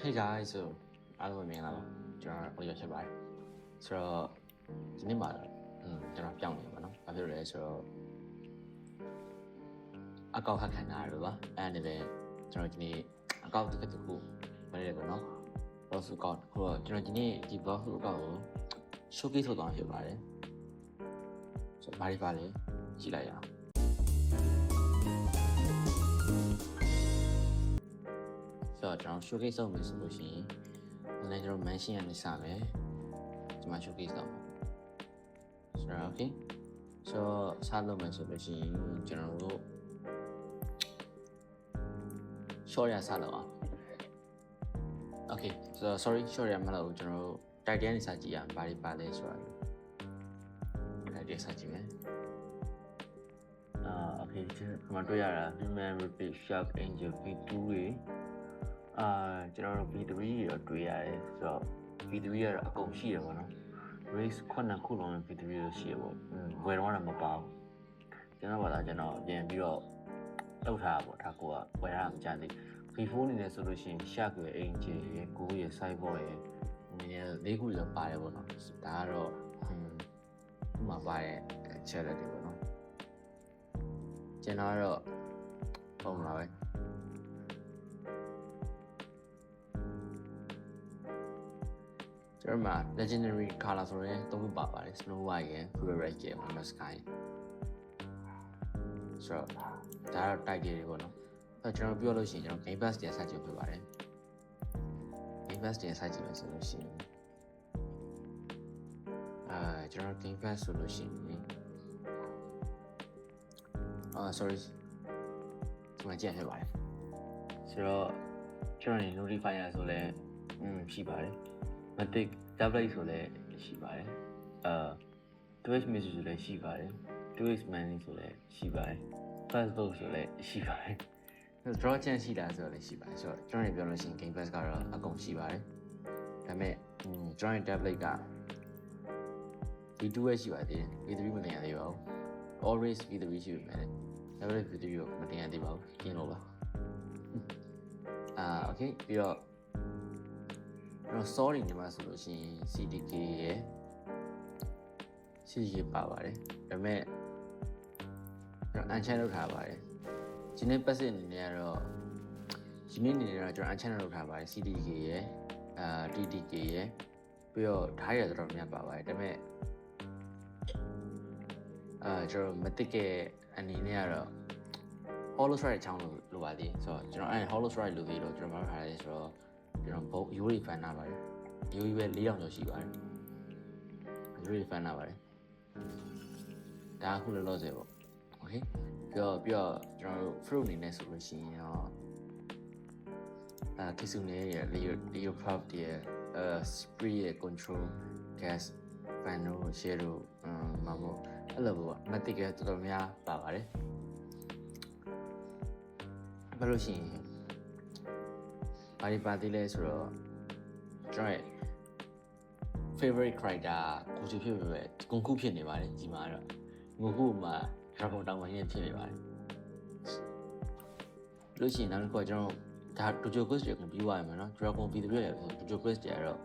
Hey guys so အားလုံးမင်္ဂလာပါကျွန်တော်ဟိုရဖြစ်ပါတယ်ဆိုတော့ဒီနေ့မှာอืมကျွန်တော်ပြောင်းနေပါတော့ဘာဖြစ်လို့လဲဆိုတော့အကောက်ဟက်ခံတာလို့ပါအဲ့ဒါနဲ့ပဲကျွန်တော်ဒီနေ့အကောက်တစ်ခုတစ်ခုမရဘူးเนาะ boss အကောက်ဟိုတော့ကျွန်တော်ဒီနေ့ဒီ boss အကောက်ကို showcase လုပ်သွားမှာဖြစ်ပါတယ်ဆိုတော့ဘာတွေပါလဲကြည့်လိုက်ရအောင် ဆိုတော့ကျွန်တော် showcase လုပ်မယ်ဆိုလို့ရှိရင်ဒီနေ့ကျွန်တော် mansion ကနေစမယ်ဒီမှာ showcase လုပ်မယ်ဆိုတော့ okay ဆိုတော့စလုပ်မယ်ဆိုလို့ရှိရင်ကျွန်တော်တို့ short ရစလုပ်အောင် okay so sorry short ရမလို့ကျွန်တော်တို့ title နေစကြည့်ရအောင်ဘာတွေပါလဲဆိုတာ title စကြည့်မယ်အာ okay ကျွန်တော်မှတွေ့ရတာ human repeat shark angel v2 တွေ အာကျွန်တော်တို့ v3 တွေတော့တွေ့ရတယ်ဆိုတော့ v3 ကတော့အကုန်ရှိတယ်ပေါ့နော် race ခုနှစ်ခုလုံး v3 လို့ရှိရပေါ့อืมဝယ်တော့လည်းမပါဘူးကျွန်တော်ဘာသာကျွန်တော်ပြန်ပြီးတော့လောက်ထားတာပေါ့ဒါကိုကဝယ်ရမှာမကြသေးဘူး V4 အနေနဲ့ဆိုလို့ရှိရင် Shark ရဲ့ Angel ရဲ့ Go ရဲ့ Cyborg ရဲ့နည်းလေးခုလောက်ပါတယ်ပေါ့နော်ဒါကတော့ဟွန်းဥမာပါတဲ့ချက်လက်တွေပေါ့နော်ကျွန်တော်ကတော့ပုံလာပဲ ကျွန်တော်မှာ legendary color ဆိုရင်သုံးခုပါပါတယ် Snow White ရယ် Full Red ရယ် Moon Sky ဆိုတော့ဒါတော့ title တွေပေါ့နော်အဲ့ကျွန်တော်ပြောလို့ရှိရင်ကျွန်တော် Game Pass တင်ဆက်ကြည့်ဖြစ်ပါတယ် Game Pass တင်ဆက်ကြည့်မယ်ဆိုလို့ရှိရင်အာကျွန်တော် Game Pass ဆိုလို့ရှိရင်အာ sorry ဒီမှာကြည့်ရဖြစ်ပါတယ်ဆိုတော့ကျွန်တော်နေ notify ရဆိုလဲอืมရှိပါတယ် Matic tablet ဆိုလဲရှိပါတယ်အာ Twitch message ဆိုလဲရှိပါတယ် Twitch money ဆိုလဲရှိပါတယ် Facebook ဆိုလဲရှိပါတယ် draw chance ရှိတာဆိုတော့လည်းရှိပါတယ်ဆိုတော့ကျွန်တော်တွေပြောလို့ရှိရင် Game Pass ကတော့အကုန်ရှိပါတယ်ဒါပေမဲ့อืมကျွန်တော် tablet က V2 ပဲရှိပါသေးတယ် V3 မတင်ရသေးပါဘူး always V3 ရှိပြီမဲ့ tablet V3 ကိုမတင်ရသေးပါဘူးကျင်းလို့ပါအာ okay ပြီးတော့ ကျွန်တော် sorry ညီမဆိုလို့ရှိရင် CDK ရယ် CDK ပါပါတယ်ဒါပေမဲ့ကျွန်တော် unchannel လုပ်ထားပါတယ်ဒီနေ့ passive အနေနဲ့ကတော့ဒီနေ့အနေနဲ့တော့ကျွန်တော် unchannel လုပ်ထားပါတယ် CDK ရယ်အာ TDK ရယ်ပြီးတော့ဓာတ်ရတော်တော်များပါပါတယ်ဒါပေမဲ့အာကျွန်တော်မသိတဲ့အနေနဲ့ကတော့ hollow strike ချောင်းလို့လိုပါသေးဆိုတော့ကျွန်တော်အဲ hollow strike လို့သေးတော့ကျွန်တော်မထားရဲဆိုတော့ ကျွန်တော်ဘုတ်ရိုးရီဖန်နာပါတယ်ရိုးရီပဲ၄000ကျော်ရှိပါတယ်ရိုးရီဖန်နာပါတယ်ဒါအခုလောလောဆယ်ပေါ့ okay ပြီးတော့ပြီးတော့ကျွန်တော်တို့ fruit အနေနဲ့ဆိုလို့ရှိရင်တော့အာကိစုနေရဲ့ Leo Leo Prop ရဲ့အဲ spree ရဲ့ control gas panel share အမ်မမအဲ့လိုပေါ့ matic ကတော်တော်များပါပါတယ်ဘာလို့ရှိရင် ဘာဒီပါသေးလဲဆိုတော့ကျွန်တော်ရဲ့ favorite character ကိုချဖြစ်ပဲဂုံခုဖြစ်နေပါတယ်ဒီမှာတော့ငုခုမှာ dragon တောင်ဝင်ရဖြစ်နေပါတယ်လို့ရှိရင်နောက်တစ်ခုကကျွန်တော်ဒါ dojo quest တွေအကုန်ပြီးသွားရမှာနော် dragon v3 ရယ် dojo quest တွေကတော့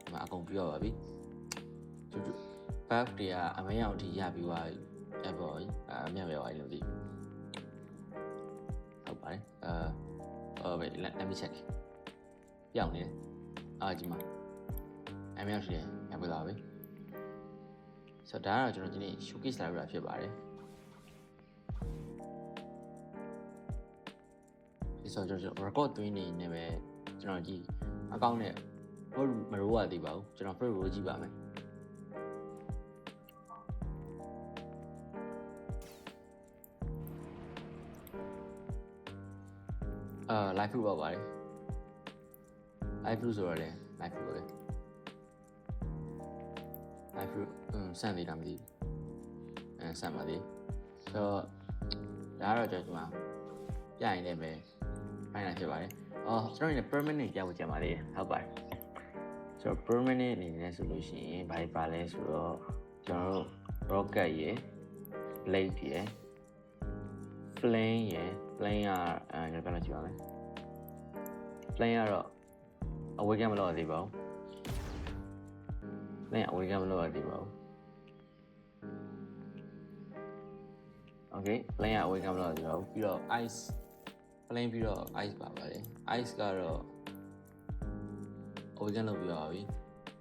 ဒီမှာအကုန်ပြီးသွားပါပြီ dojo buff တွေကအမရောက်ထိရပြီးသွားပြီအဲ့ပေါ်အမြောက်ရောက်သွားပြီလို့ဒီဟုတ်ပါတယ်အာအော် wait let, let me check ပြောင်းနေတယ်အာဒီမှာအမြောက်ထိရရပြီးသွားပြီဆိုတော့ဒါကတော့ကျွန်တော်ဒီနေ့ showcase လာရတာဖြစ်ပါတယ်ဒီဆိုကျွန်တော် record သွင်းနေနေပဲကျွန်တော်ကြည့်အကောင့်နဲ့မမရိုးရသေးပါဘူးကျွန်တော် free roll ကြည့်ပါမယ်အာ live proof ပါပါတယ် live proof ဆိုတော့လေ live proof ပဲ live proof อืมစမ်းသေးတာမသိဘူးအဲစမ်းပါသေးဆိုတော့ဒါကတော့ကျွန်တော်ဒီမှာပြရင်လည်းပဲဖိုင်လာဖြစ်ပါတယ်အော်ကျွန်တော်နေ permanent ကြောက်ကြပါလေဟုတ်ပါတယ်ဆိုတော့ permanent အနေနဲ့ဆိုလို့ရှိရင်ဘာပါလဲဆိုတော့ကျွန်တော်တို့ rocket ရယ် blade ရယ် flame ရယ် flame ကအဲကျွန်တော်ပြောလို့ကြည့်ပါမယ် flame ကတော့ awaken မလုပ်ရသေးပါဘူးလည်း awaken မလုပ်ရသေးပါဘူး okay လည်း awaken မလုပ်ရသေးပါဘူးပြီးတော့ ice plane ပြီးတော့ ice ပါပါတယ် ice ကတော့ awaken လုပ်ပြီးပါပြီ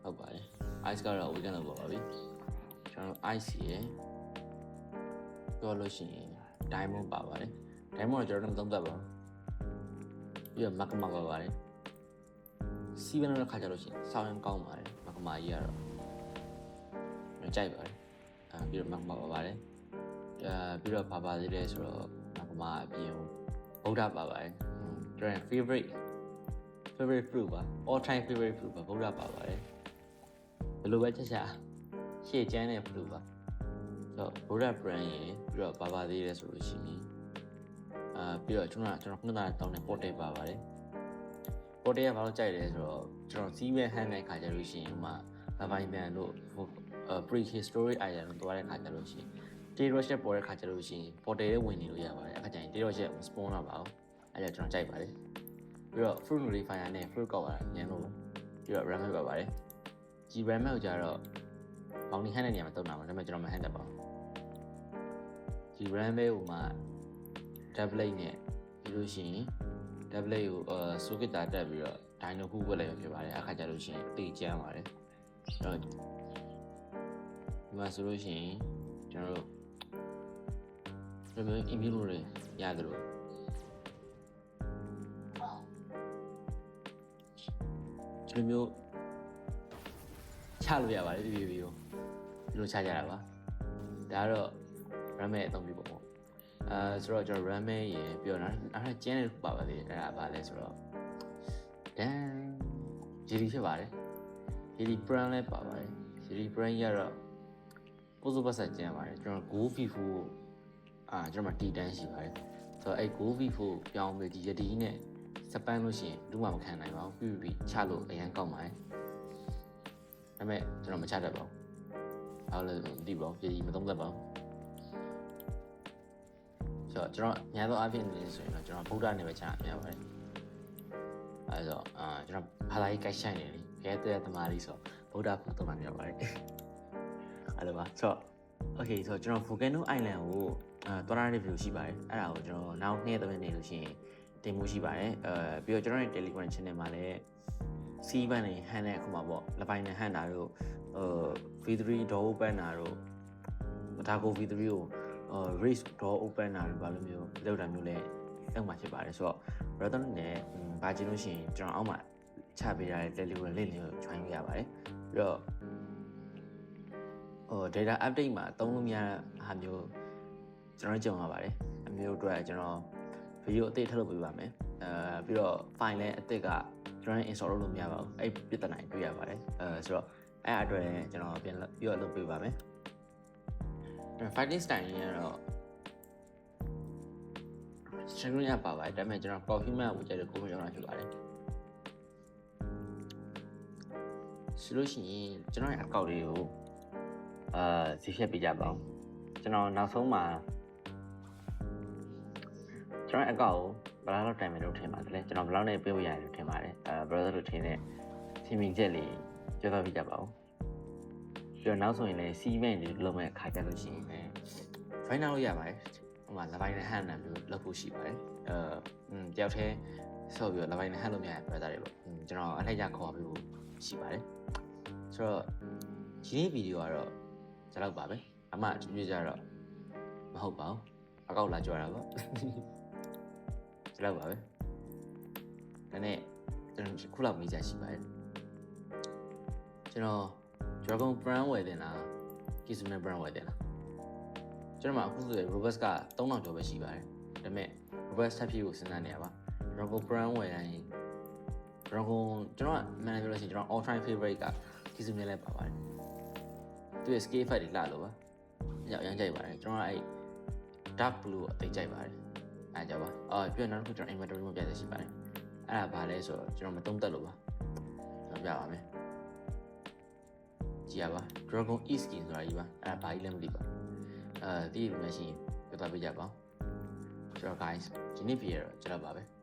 ဟုတ်ပါတယ် ice ကတော့ awaken လုပ်ပါပါပြီကျွန်တော် ice ရယ်ပြောလို့ရှိရင် diamond ပါပါတယ် diamond တော့ကျွန်တော်တို့မသုံးသပ်ပါဘူးပြီးတော့ magma ပါပါတယ် စီးပန်းတဲ့ခါကြလို့ရှိရင်စောင်းရင်ကောင်းပါတယ် magma ကြီးကတော့ကျွန်တော်ကြိုက်ပါတယ်အာပြီးတော့ magma ပါပါတယ်အာပြီးတော့ပါပါသေးတယ်ဆိုတော့ magma အပြင်ဗုဒ္ဓပါပါတယ်ကျွန်တော် favorite favorite fruit ပါ all time favorite fruit ပါဗုဒ္ဓပါပါတယ်ဘယ်လိုပဲချက်ချက်ရှေ့ကျန်းတဲ့ fruit ပါဆိုတော့ဗုဒ္ဓ brand ရေပြီးတော့ပါပါသေးတယ်ဆိုလို့ရှိရင်အာပြီးတော့ကျွန်တော်ကကျွန်တော်ခုနကတောင်းတဲ့ portal ပါပါတယ် portal ကဘာလို့ကြိုက်လဲဆိုတော့ကျွန်တော်စီးမဲ့ဟန်တဲ့ခါကြလို့ရှိရင်ဟိုမှာ Lavine Band တို့ prehistoric island တို့သွားတဲ့ခါကြလို့ရှိရင် Terror Ship ပေါ်တဲ့ခါကြလို့ရှိရင် portal လေးဝင်နေလို့ရပါတယ်အခါကျရင် Terror Ship spawn တော့ပါဘူးအဲ့ဒါကျွန်တော်ကြိုက်ပါတယ်ပြီးတော့ fruit notifier နဲ့ fruit ကောက်ရတာညံလို့ပြီးတော့ ram ပါပါတယ်ဒီ ram ကိုကြတော့ဘောင်ဒီဟန်တဲ့နေရာမှာတုံးတာပါဒါပေမဲ့ကျွန်တော်မဟန်တတ်ပါဘူးဒီ ram ပဲဟိုမှာ tablet နဲ့ပြီးလို့ရှိရင် tablet ကိုအာ socket တာတက်ပြီးတော့ dino ခုဝက်လိုက်ရဖြစ်ပါတယ်အခါကျလို့ရှိရင်အသေးကျန်းပါတယ်အဲ့တော့ဒီမှာဆိုလို့ရှိရင်ကျွန်တော်တို့ဒီမျိုး email တွေရတယ်လို့ဒီလိုမျိုးချလို့ရပါတယ်ဒီဗီဒီယိုဒီလိုချကြတာပါဒါကတော့ RAM ရဲ့အသုံးပြုပုံပေါ့ အဲဆိုတော့ကျွန်တော် RAM ရဲ့ရေပြီးတော့နောက်နောက်ထပ်ကျင်းနေပါပါသေးတယ်အဲ့ဒါဘာလဲဆိုတော့ dan GD ဖြစ်ပါတယ် GD brand လည်းပါပါတယ် GD brand ရတော့ပို့စပတ်ဆက်ကျင်းပါတယ်ကျွန်တော် Go Vivo အာကျွန်တော်မှာ T10 ရှိပါတယ်ဆိုတော့အဲ့ Go Vivo ပြောင်းပြီးဒီ YD နဲ့စပန်းလို့ရှိရင်ဘူးမှမခံနိုင်ပါဘူးပြီးပြီးချလို့အရန်ကောက်ပါတယ်ဒါပေမဲ့ကျွန်တော်မချတတ်ပါဘူးဘာလို့လဲမသိပါဘူးပြည်မသုံးတတ်ပါဘူး ဆိုတော့ကျွန်တော်အများသောအားဖြင့်နေဆိုရင်တော့ကျွန်တော်ဗုဒ္ဓနဲ့ပဲချတာများပါတယ်အဲဆိုအာကျွန်တော်ဘာသာရေးကိုက်ဆိုင်နေလေဘဲတဲ့သမားလေးဆိုဗုဒ္ဓဖို့တော့မှများပါတယ်အဲ့လိုပါဆိုတော့ okay ဆိုတော့ကျွန်တော် Volcano Island ကိုအာတွားရတဲ့ video ရှိပါတယ်အဲ့ဒါကိုကျွန်တော်နောက်နေ့သုံးရက်နေလို့ရှိရင်တင်မှုရှိပါတယ်အဲပြီးတော့ကျွန်တော်ရဲ့ Telegram channel မှာလည်းစီးပန်းနေဟန်တဲ့အခုမှာပေါ့လပိုင်းနဲ့ဟန်တာတို့ဟို V3 door open တာတို့ဒါကို V3 ကိုဟို race door open တာတို့ဘာလို့မျိုးလောက်တာမျိုးလဲလောက်မှာဖြစ်ပါတယ်ဆိုတော့ brother နဲ့ဘာကြည့်လို့ရှိရင်ကျွန်တော်အောက်မှာချပေးရတဲ့ Telegram link လေးကို join ရပါတယ်ပြီးတော့ဟို data update မှာသုံးလို့မရတဲ့ဟာမျိုးကျွန်တော်ကြုံရပါတယ်အမျိုးအတွက်ကျွန်တော် video အသစ်ထပ်လုပ်ပေးပါမယ်အဲပြီးတော့ file လည်းအသစ်ကကျွန်တော် install လုပ်လို့မရပါဘူးအဲ့ပြဿနာတွေ့ရပါတယ်အဲဆိုတော့အဲ့အတွက်လည်းကျွန်တော်ပြန်ပြီးတော့လုပ်ပေးပါမယ် fighting style ရတော့ screen ရပါပါတယ်ဒါပေမဲ့ကျွန်တော် performance ကိုကြည့်လို့ကိုယ်ကျွန်တော်ဖြစ်ပါတယ်ဆိုလို့ရှိရင်ကျွန်တော်ရဲ့အကောင့်လေးကိုအာဈေးဖြတ်ပေးကြပါဦးကျွန်တော်နောက်ဆုံးမှာကျွန်တော်အကောင့်ကိုဘယ်လောက်တိုင်မယ်လို့ထင်ပါတယ်လဲကျွန်တော်ဘယ်လောက်နဲ့ပြေးလို့ရတယ်လို့ထင်ပါတယ်အဲ brother လို့ထင်တဲ့စီမင်ချက်လေးပြောပြပေးကြပါဦး ပြီးတော့နောက်ဆိုရင်လည်းစီးမဲ့တွေလုပ်မဲ့ခါကြလို့ရှိရင်လည်း final လုပ်ရပါတယ်ဟိုမှာလပိုင်းနဲ့ဟန်တာမျိုးလုပ်ဖို့ရှိပါတယ်အဲอืมတယောက်တည်းဆော့ပြီးတော့လပိုင်းနဲ့ဟန်လို့မရတဲ့ brother တွေပေါ့ကျွန်တော်အလိုက်ရခေါ်ပြီးရှိပါတယ်ဆိုတော့ဒီဗီဒီယိုကတော့ကျွန်တော်ပါပဲအမှဒီမျိုးကြတော့မဟုတ်ပါဘူးအကောက်လာကြွတာပေါ့ကျွန်တော်ပါပဲဒါနဲ့ကျွန်တော်ခုလောက်မိကြရှိပါတယ်ကျွန်တော် Dragon brand ဝယ်တင်လားကီဆူနဲ့ brand ဝယ်တင်လားကျွန်တော်မှအခုဆိုရင် robust က3000ကျော်ပဲရှိပါတယ်ဒါပေမဲ့ robust ထပ်ဖြစ်ကိုစဉ်းစားနေရပါ Dragon brand ဝယ်တိုင်း Dragon ကျွန်တော်ကမှန်တယ်ပြောလို့ရှိရင်ကျွန်တော် all time favorite ကကီဆူနဲ့လည်းပါပါတယ်သူရဲ့ scale effect တွေလာလို့ပါအကြောင်းအရင်ကြိုက်ပါတယ်ကျွန်တော်ကအဲ့ dark blue ကိုအသိကြိုက်ပါတယ်အားကြောင့်ပါအော်ပြီးတော့နောက်တစ်ခုကျွန်တော် inventory မှာပြည့်ရှိပါတယ်အဲ့ဒါဘာလဲဆိုတော့ကျွန်တော်မတုံးတက်လို့ပါကျွန်တော်ပြပါမယ် ကြည့်ရပါ Dragon E skin ဆိုတာကြီးပါအဲ့ဒါဘာကြီးလဲမသိပါအဲဒီလိုမျိုးရှိရင်ပြသပေးကြပါဦးကျွန်တော် guys ဒီနေ့ video တော့ကျွန်တော်ပါပဲ